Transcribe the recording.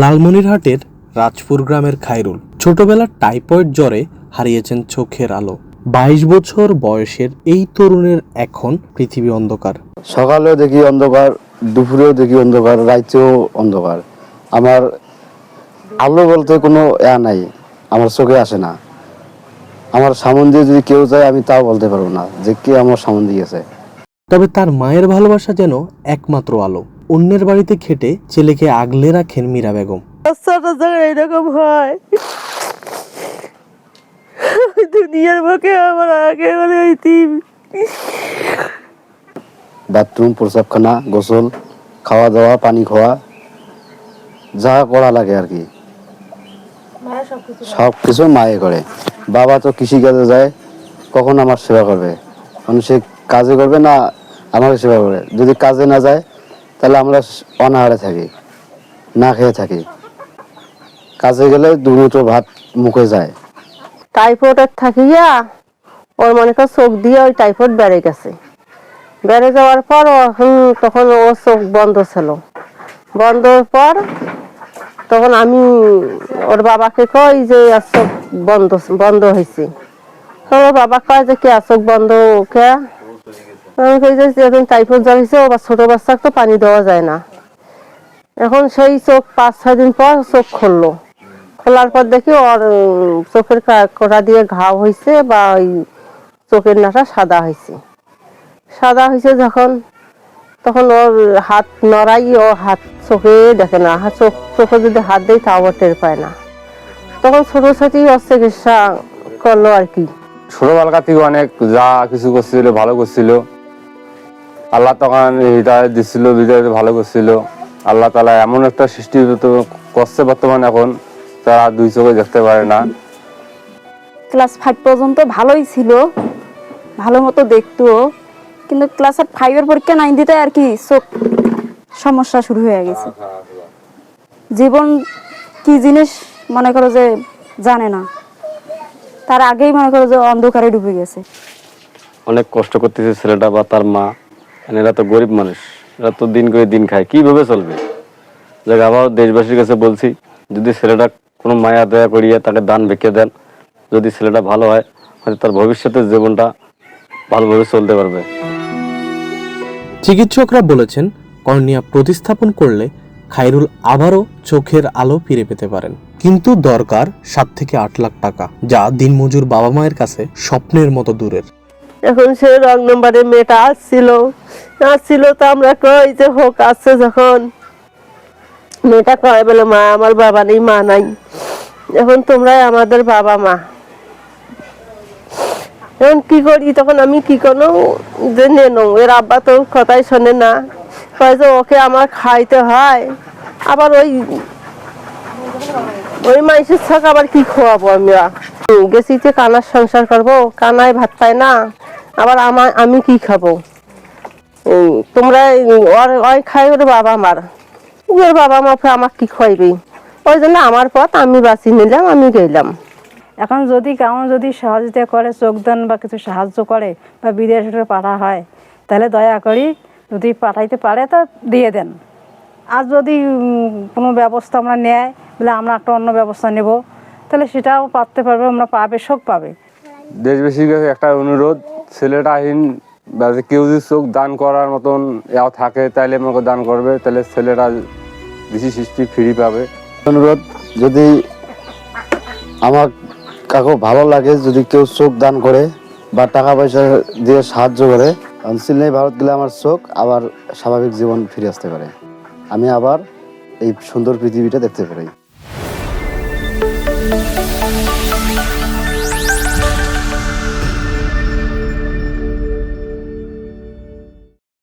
লালমনিরহাটের রাজপুর গ্রামের খায়রুল ছোটবেলার টাইফয়েড জ্বরে হারিয়েছেন চোখের আলো। বাইশ বছর বয়সের এই তরুণের এখন পৃথিবী অন্ধকার। সকালেও দেখি অন্ধকার দুপুরেও দেখি অন্ধকার রাইতেও অন্ধকার। আমার আলো বলতে কোনো এয়া নাই আমার চোখে আসে না। আমার সামন দিয়ে যদি কেউ যায় আমি তাও বলতে পারব না যে কে আমার সামন দিয়েছে তবে তার মায়ের ভালোবাসা যেন একমাত্র আলো। অন্যের বাড়িতে খেটে ছেলেকে আগলে রাখেন মীরা বেগম। এরকম হয়। দুনিয়ার মুখে আমার আগে বলে বাথরুম প্রসাবখানা গোসল খাওয়া দাওয়া পানি খাওয়া যা করা লাগে আর কি। সব কিছু মায়ে করে। বাবা তো কৃষিকাজে যায় কখন আমার সেবা করবে? কারণ সে কাজে করবে না আমাকে সেবা করবে? যদি কাজে না যায় তাহলে আমরা অনাহারে থাকি, না খেয়ে থাকি। কাজে গেলে দুমুঠো ভাত মুখে যায়। টাইফয়েড টাইফয়েডের থাকিয়া ওর মনে কর চোখ দিয়ে ওই টাইফয়েড বেড়ে গেছে। বেড়ে যাওয়ার পর তখন ও চোখ বন্ধ ছিল। বন্ধর পর তখন আমি ওর বাবাকে কই যে আর চোখ বন্ধ বন্ধ হয়েছে তো ওর বাবা কয় যে, কে আর চোখ বন্ধ, কে? এখন টাইফয়েড জ্বর হয়েছে বা ছোট বাচ্চাকে তো পানি দেওয়া যায় না। এখন সেই চোখ পাঁচ, ছয় দিন পর চোখ খুললো। খোলার পর দেখি ওর চোখের কোটা দিয়ে ঘাও হয়েছে বা ওই চোখের নাটা সাদা হয়েছে সাদা হয়েছে যখন, তখন ওর হাত নড়াই ও হাত চোখে দেখে না। চোখ, চোখে যদি হাত দেয় তাও টের পায় না। তখন ছোট ছোটই ওর চিকিৎসা করল আর কি। ছোটবেলা থেকে অনেক যা কিছু করছিল, ভালো করছিল। আল্লাহ তখন হৃদয় দিচ্ছিল হৃদয় ভালো করছিল। আল্লাহ তালা এমন একটা সৃষ্টি করছে বর্তমান এখন তারা দুই চোখে দেখতে পারে না। ক্লাস ফাইভ পর্যন্ত ভালোই ছিল ভালো মতো দেখতো কিন্তু ক্লাস ফাইভের পরীক্ষা নাইন দিতে আর কি চোখ সমস্যা শুরু হয়ে গেছে। জীবন কি জিনিস মনে করো যে জানে না। তার আগেই মনে করো যে অন্ধকারে ডুবে গেছে। অনেক কষ্ট করতেছে ছেলেটা বা তার মা। এরা তো গরিব মানুষ এরা তো দিন করে দিন খায় কীভাবে চলবে? যাক আবার দেশবাসীর কাছে বলছি যদি ছেলেটা কোনো মায়া দয়া করিয়ে তাকে দান ভেঙে দেন যদি ছেলেটা ভালো হয় হয়তো তার ভবিষ্যতের জীবনটা ভালোভাবে চলতে পারবে। চিকিৎসকরা বলেছেন কর্নিয়া প্রতিস্থাপন করলে খাইরুল আবারও চোখের আলো ফিরে পেতে পারেন। কিন্তু দরকার সাত থেকে আট লাখ টাকা যা দিনমজুর বাবা মায়ের কাছে স্বপ্নের মতো দূরের। এখন সে রং নম্বরে মেয়েটা আসছিল আসছিল তো আমরা কই যে হোক আসছে যখন। মেয়েটা কয় বলে, মা, আমার বাবা নেই, মা নাই। এখন তোমরাই আমাদের বাবা, মা। এখন কি করি? তখন আমি কি করল যে নেনো এর আব্বা তো কথাই শোনে না। কয় যে, ওকে আমার খাইতে হয়। আবার ওই ওই মাইসের ছাক আবার কি খাওয়াবো আমরা গেছি যে কানার সংসার করব। কানায় ভাত পায় না। আবার আমার আমি কি খাব? তোমরা ওর ওই খাই ওর বাবা মার। ওর বাবা মা আমার কি খাইবে ওই জন্য আমার পথ আমি বাঁচি নিলাম আমি গেলাম। এখন যদি কেমন যদি সহযোগিতা করে যোগদান বা কিছু সাহায্য করে বা বিদেশে পাঠা হয় তাহলে দয়া করি যদি পাঠাইতে পারে তা দিয়ে দেন। আর যদি কোনো ব্যবস্থা আমরা নেয় বলে আমরা একটা অন্য ব্যবস্থা নেব তাহলে সেটাও পারতে পারবে আমরা পাবে শোক পাবে। দেশবাসীর কাছে একটা অনুরোধ ছেলেটাহীন বা যে কেউ যদি চোখ দান করার মতন এও থাকে তাহলে আমাকে দান করবে তাহলে ছেলেরা বেশি সৃষ্টি ফ্রি পাবে। অনুরোধ, যদি আমার কাকু ভালো লাগে, যদি কেউ চোখ দান করে বা টাকা পয়সা দিয়ে সাহায্য করে সিলেই ভারত গেলে আমার চোখ আবার স্বাভাবিক জীবন ফিরে আসতে পারে। আমি আবার এই সুন্দর পৃথিবীটা দেখতে পারি।